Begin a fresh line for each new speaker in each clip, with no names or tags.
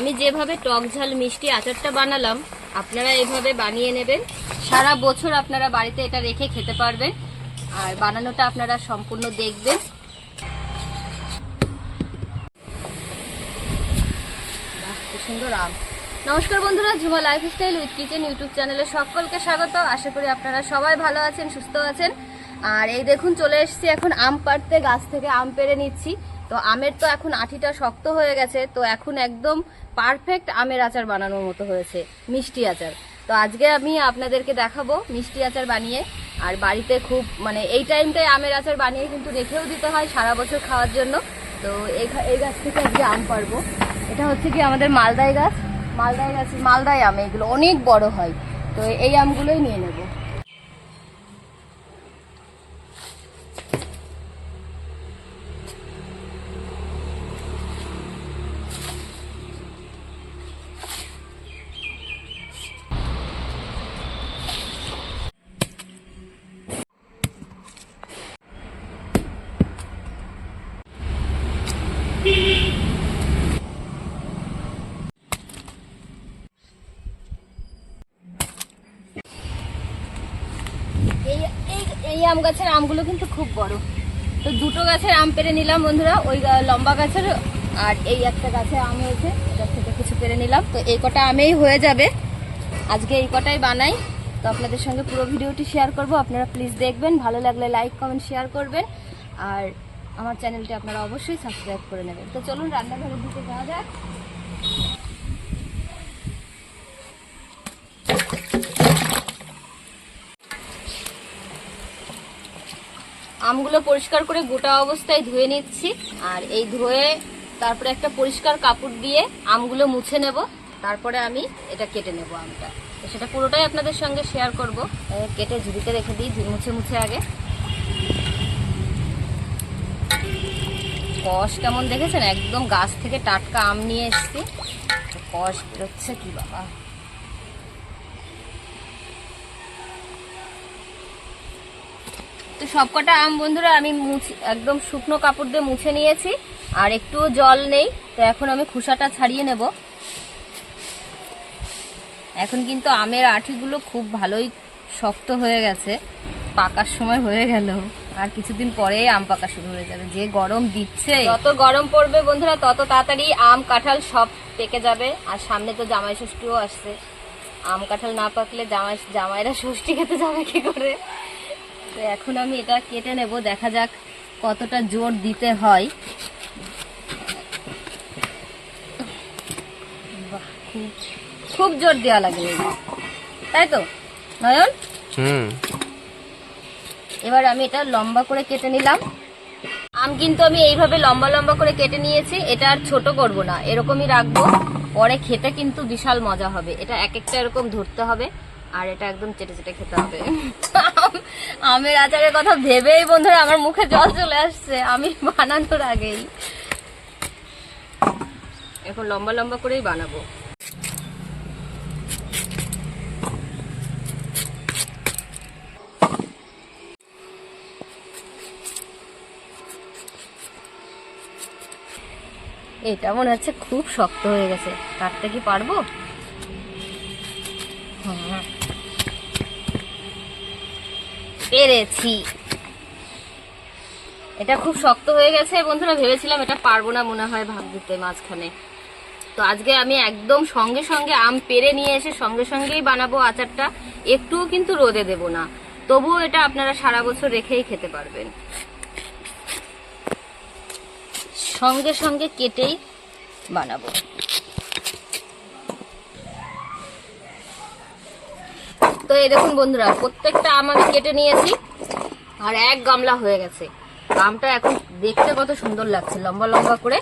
আমি যেভাবে টক ঝাল, মিষ্টি আচারটা বানালাম, আপনারা এইভাবে বানিয়ে নেবেন। সারা বছর আপনারা বাড়িতে এটা রেখে খেতে পারবেন। আর বানানোটা আপনারা সম্পূর্ণ দেখবেন। সুন্দর আম। নমস্কার বন্ধুরা, Jhuma lifestyle with kitchen YouTube চ্যানেলে সকলকে স্বাগত আশা করি আপনারা সবাই ভালো আছেন, সুস্থ আছেন। আর এই দেখুন, চলে এসেছি এখন আম পাড়তে। গাছ থেকে আম পেড়ে নিচ্ছি। তো আমের তো এখন আঠিটা শক্ত হয়ে গেছে, তো এখন একদম পারফেক্ট আমের আচার বানানোর মতো হয়েছে, মিষ্টি আচার। তো আজকে আমি আপনাদেরকে দেখাবো মিষ্টি আচার বানিয়ে, আর বাড়িতে খুব মানে এই টাইমটায় আমের আচার বানিয়ে কিন্তু রেখেও দিতে হয় সারা বছর খাওয়ার জন্য। তো এই গাছ থেকে আজকে আম পারব এটা হচ্ছে কি আমাদের মালদাই গাছ মালদাই গাছ, মালদাই আম, এগুলো অনেক বড় হয়। তো এই আমগুলোই নিয়ে নেব এই এই এই আম গাছের আমগুলো কিন্তু খুব বড়। তো দুটো গাছের আম পেরে নিলাম বন্ধুরা, ওই লম্বা গাছের, আর এই একটা গাছে আম হয়েছে, এটার থেকে কিছু পেরে নিলাম। তো এই কটা আমেই হয়ে যাবে। আজকে এই কটাই বানাই। তো আপনাদের সঙ্গে পুরো ভিডিওটি শেয়ার করব। আপনারা প্লিজ দেখবেন, ভালো লাগলে লাইক কমেন্ট শেয়ার করবেন। আর আমার চ্যানেলটি আপনারা অবশ্যই সাবস্ক্রাইব করে নেবেন। তো চলুন রান্নাঘরের দিকে যাওয়া যাক। আমগুলো পরিষ্কার করে গোটা অবস্থায় ধুয়ে নিচ্ছি। আর এই ধুয়ে তারপরে একটা পরিষ্কার কাপড় দিয়ে আমগুলো মুছে নেব। তারপরে আমি এটা কেটে নেব আমটা। তো সেটা পুরোটাই আপনাদের সঙ্গে শেয়ার করব। কেটে ঝুড়িতে রেখে দিই মুছে মুছে আগে। কষ কেমন দেখেছেন? একদম গাছ থেকে টাটকা আম নিয়ে এসছি। কষ বেরোচ্ছে কি বাবা? তো সবকটা আম বন্ধুরা আমি একদম শুকনো কাপড় দিয়ে মুছে নিয়েছি, আর একটুও জল নেই, তো এখন আমি খোসাটা ছাড়িয়ে নেব। এখন কিন্তু আমের আঠিগুলো খুব ভালোই শক্ত হয়ে গেছে, পাকার সময় হয়ে গেল। আর কিছুদিন পরেই আম পাকা শুরু হয়ে যাবে। যে গরম দিচ্ছে। যত গরম পড়বে বন্ধুরা, তত তাড়াতাড়ি আম কাঁঠাল সব পেকে যাবে। আর সামনে তো জামাই ষষ্ঠীও আসছে। আম কাঁঠাল না পাকলে জামাই, জামাইরা ষষ্ঠী খেতে যাবে কি করে? তো এখন আমি এটা কেটে নেব দেখা যাক কতটা জোর দিতে হয়। খুব জোর দেওয়া লাগে তাই তো নয়ন?
হুম।
এবার আমি এটা লম্বা করে কেটে নিলাম। আম কিন্তু আমি এইভাবে লম্বা লম্বা করে কেটে নিয়েছি এটা আর ছোট করব না এরকমই রাখব। পরে খেতে কিন্তু বিশাল মজা হবে এটা এক একটা এরকম ধরতে হবে। আর এটা একদম চেটে চেটে খেতে হবে। আম- আমের আচারের কথা ভেবেই বন্ধুরা আমার মুখে জল চলে আসছে। আমি বানানোর আগেই। এখন লম্বা লম্বা করেই বানাবো। এটা মনে হচ্ছে খুব শক্ত হয়ে গেছে। কাটতে কি পারব হ্যাঁ। পেরেছি। এটা খুব শক্ত হয়ে গেছে। বন্ধুরা, ভেবেছিলাম এটা পারব না, মনে হয় ভাগ দিতে মাঝখানে। তো আজকে আমি একদম সঙ্গে সঙ্গে আম পেরে নিয়ে এসে সঙ্গে সঙ্গেই বানাবো আচারটা। একটুও কিন্তু রোদে দেব না। তবুও এটা আপনারা সারা বছর রেখেই খেতে পারবেন। সঙ্গে সঙ্গে কেটেই বানাবো। তো এই দেখুন বন্ধুরা, প্রত্যেকটা আম আমি কেটে নিয়েছি আর এক গামলা হয়ে গেছে। আমটা এখন দেখতে কত সুন্দর লাগছে, লম্বা লম্বা করে।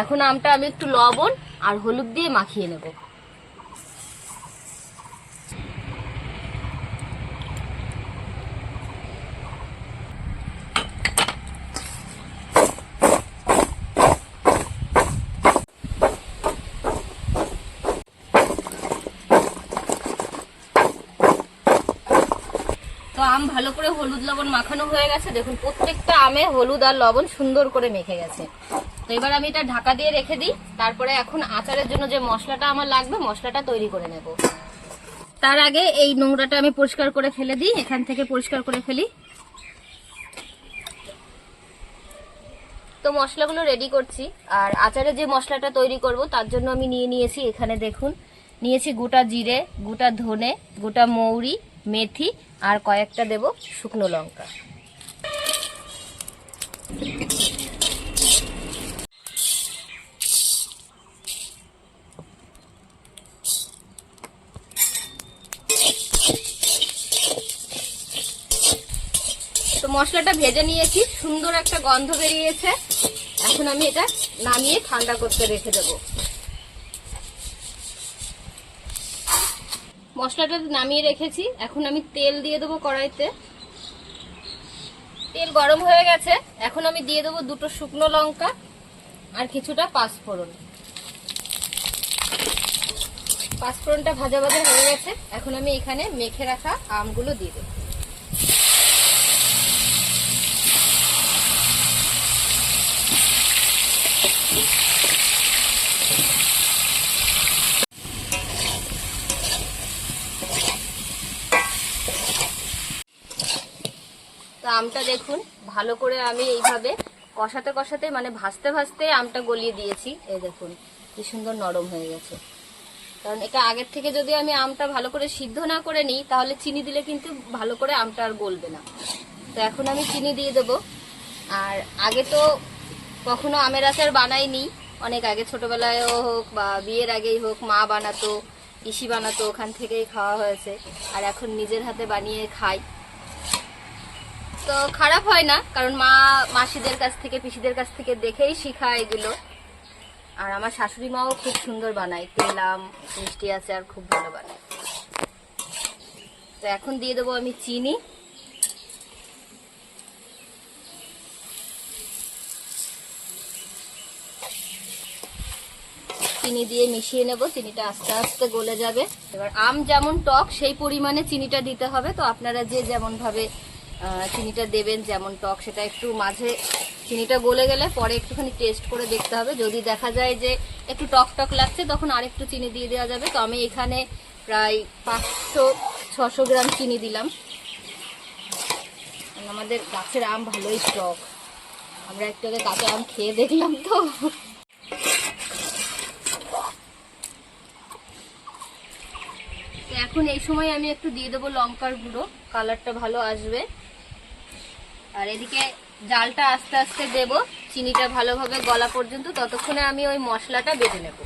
এখন আমটা আমি একটু লবণ আর হলুদ দিয়ে মাখিয়ে নেব। আম ভালো করে হলুদ লবণ মাখানো হয়ে গেছে। দেখুন, প্রত্যেকটা আমে হলুদ আর লবণ সুন্দর করে মেখে গেছে। তো এবার আমি এটা ঢাকা দিয়ে রেখে দিই। তারপরে এখন আচারের জন্য যে মশলাটা আমার লাগবে, মশলাটা তৈরি করে নেব। তার আগে এই নোংরাটা আমি পরিষ্কার করে ফেলে দিই। এখান থেকে পরিষ্কার করে ফেলি। তো মশলাগুলো রেডি করছি। আর আচারে যে মশলাটা তৈরি করব, তার জন্য আমি নিয়ে নিয়েছি এখানে দেখুন। নিয়েছি গোটা জিরে, গোটা ধনে, গোটা মৌরি, মেথি আর কয়েকটা দেব শুকনো লঙ্কা। তো মশলাটা ভেজে নিয়েছি, সুন্দর একটা গন্ধ বেরিয়েছে। এখন আমি এটা নামিয়ে ঠান্ডা করতে রেখে দেবো। মশলাটা নামিয়ে রেখেছি। এখন আমি তেল দিয়ে দেবো কড়াইতে। তেল গরম হয়ে গেছে। এখন আমি দিয়ে দেবো দুটো শুকনো লঙ্কা আর কিছুটা পাঁচফোড়ন। পাঁচফোড়নটা ভাজা ভাজা হয়ে গেছে। এখন আমি এখানে মেখে রাখা আমগুলো দিয়ে দেবো। আমটা দেখুন, ভালো করে আমি এইভাবে কষাতে কষাতে মানে ভাজতে ভাজতে আমটা গলিয়ে দিয়েছি। এই দেখুন, কি সুন্দর নরম হয়ে গেছে। কারণ এটা আগের থেকে যদি আমি আমটা ভালো করে সিদ্ধ না করে নিই, তাহলে চিনি দিলে কিন্তু ভালো করে আমটা আর গলবে না। তো এখন আমি চিনি দিয়ে দেবো। আর আগে তো কখনো আমের আচার বানাইনি। অনেক আগে ছোটবেলায়ও হোক বা বিয়ের আগেই হোক, মা বানাতো পিসি বানাতো, ওখান থেকেই খাওয়া হয়েছে। আর এখন নিজের হাতে বানিয়ে খাই। তো খারাপ হয় না, কারণ মা মাসিদের কাছ থেকে, পিসিদের কাছ থেকে দেখেই শিখা এগুলো। আর আমার শাশুড়ি মাও খুব সুন্দর বানায় তেলাম মিষ্টি আছে আর খুব ভালো বানায়। তো এখন দিয়ে দেবো আমি চিনি। চিনি দিয়ে মিশিয়ে নেব, চিনিটা আস্তে আস্তে গলে যাবে। এবার আম যেমন টক, সেই পরিমাণে চিনিটা দিতে হবে। তো আপনারা যে যেমন ভাবে চিনিটা দেবেন যেমন টক, সেটা একটু মাঝে চিনিটা গলে গেলে পরে একটুখানি টেস্ট করে দেখতে হবে। যদি দেখা যায় যে একটু টক টক লাগছে, তখন আরেকটু চিনি দিয়ে দেওয়া যাবে। তো আমি এখানে প্রায় পাঁচশো, ছশো গ্রাম চিনি দিলাম। আমাদের গাছের আম ভালোই টক। আমরা একটু আগে কাঁচা আম খেয়ে দেখলাম তো। এখন এই সময় আমি একটু দিয়ে দেবো লঙ্কার গুঁড়ো। কালারটা ভালো আসবে। আর এদিকে জালটা আস্তে আস্তে দেব, চিনিটা ভালোভাবে গলা পর্যন্ত, ততক্ষণে আমি ওই মশলাটা বেটে নেব।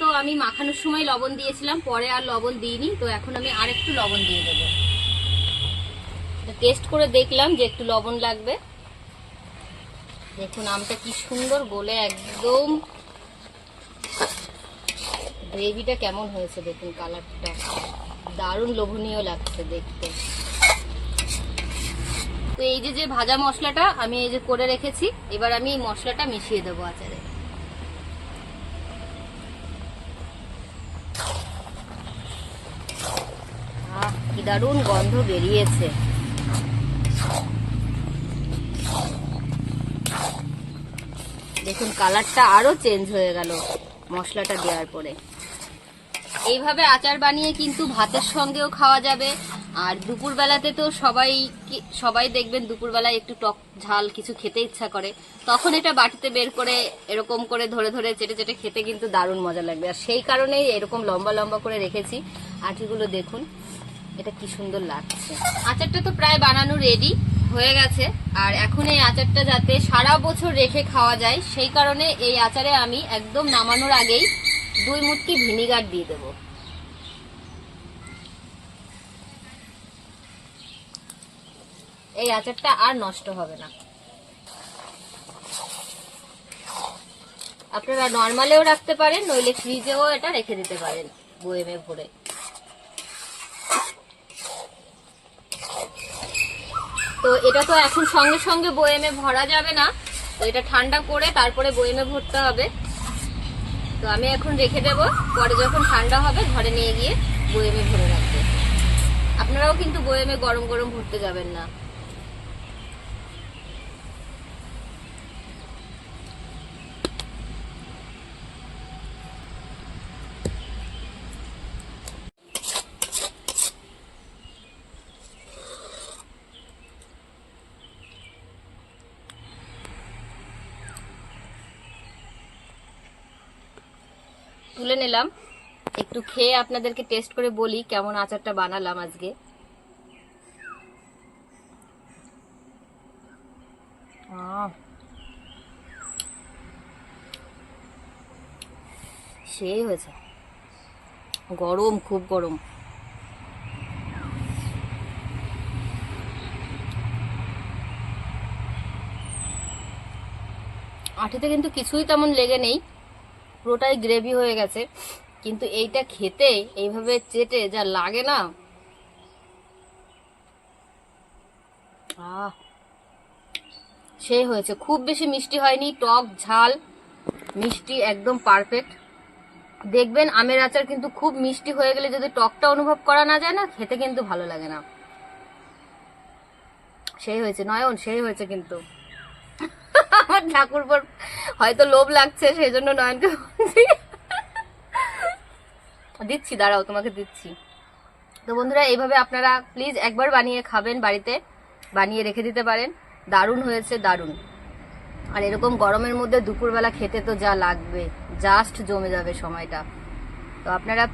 তো আমি মাখানোর সময় লবণ দিয়েছিলাম, পরে আর লবণ দিইনি, তো এখন আমি আর একটু লবণ দিয়ে দেবো। টেস্ট করে দেখলাম যে একটু লবণ লাগবে। দেখুন আমটা কি সুন্দর গলে একদম। গ্রেভিটা কেমন হয়েছে দেখুন কালারটা। দারুণ লোভনীয় লাগছে দেখতে। তো এই যে যে ভাজা মশলাটা আমি এই যে করে রেখেছি, এবার আমি এই মশলাটা মিশিয়ে দেবো আচারে আহ কি দারুণ গন্ধ বেরিয়েছে। দেখুন, কালারটা আরও চেঞ্জ হয়ে গেল মশলাটা দেওয়ার পরে। এইভাবে আচার বানিয়ে কিন্তু ভাতের সঙ্গেও খাওয়া যাবে। আর দুপুরবেলাতে তো সবাই সবাই দেখবেন দুপুরবেলায় একটু টক ঝাল কিছু খেতে ইচ্ছা করে। তখন এটা বাটিতে বের করে এরকম করে ধরে ধরে চেটে চেটে খেতে কিন্তু দারুণ মজা লাগবে। আর সেই কারণেই এরকম লম্বা লম্বা করে রেখেছি। আটিগুলো দেখুন। এটা কি সুন্দর লাগছে। আচারটা তো প্রায় বানানো রেডি হয়ে গেছে। আর এখন এই আচারটা যাতে সারা বছর রেখে খাওয়া যায়, সেই কারণে এই আচারে আমি একদম নামানোর আগেই দুই মুটকি ভিনিগার দিয়ে দেব। এই আচারটা আর নষ্ট হবে না। আপনারা নর্মালেও রাখতে পারেন, নইলে ফ্রিজেও এটা রেখে দিতে পারেন, বয়েমে ভরে। তো এটা তো এখন সঙ্গে সঙ্গে বয়েমে ভরা যাবে না। তো এটা ঠান্ডা করে তারপরে বয়েমে ভরতে হবে। তো আমি এখন রেখে দেব। পরে যখন ঠান্ডা হবে ঘরে নিয়ে গিয়ে বয়েমে ভরে রাখবে। আপনারাও কিন্তু বয়েমে গরম গরম ভরতে যাবেন না। তুলে নিলাম। একটু খেয়ে আপনাদেরকে টেস্ট করে বলি কেমন আচারটা বানালাম আজকে। সেই হয়েছে। গরম, খুব গরম। আঠিতে কিন্তু কিছুই তেমন লেগে নেই। পুরোটাই গ্রেভি হয়ে গেছে। কিন্তু এইটা খেতে এইভাবে চেটে যা লাগে না। সেই হয়েছে। খুব বেশি মিষ্টি হয়নি। টক, ঝাল, মিষ্টি একদম পারফেক্ট দেখবেন আমের আচার কিন্তু খুব মিষ্টি হয়ে গেলে যদি টকটা অনুভব করা না যায় না, খেতে কিন্তু ভালো লাগে না। সেই হয়েছে। নয়ন, সেই হয়েছে কিন্তু। আমার ঠাকুরপর হয়তো লোভ লাগছে সেই জন্য নয়নকে দিচ্ছি, দাঁড়াও, তোমাকে দিচ্ছি। তো বন্ধুরা, এইভাবে আপনারা প্লিজ একবার বানিয়ে খাবেন বাড়িতে, বানিয়ে রেখে দিতে পারেন। দারুণ হয়েছে, দারুণ। আর এরকম গরমের মধ্যে দুপুরবেলা খেতে তো যা লাগবে জাস্ট জমে যাবে সময়টা। তো আপনারা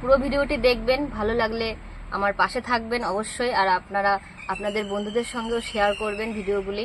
পুরো ভিডিওটি দেখবেন, ভালো লাগলে আমার পাশে থাকবেন অবশ্যই, আর আপনারা আপনাদের বন্ধুদের সঙ্গেও শেয়ার করবেন ভিডিওগুলি।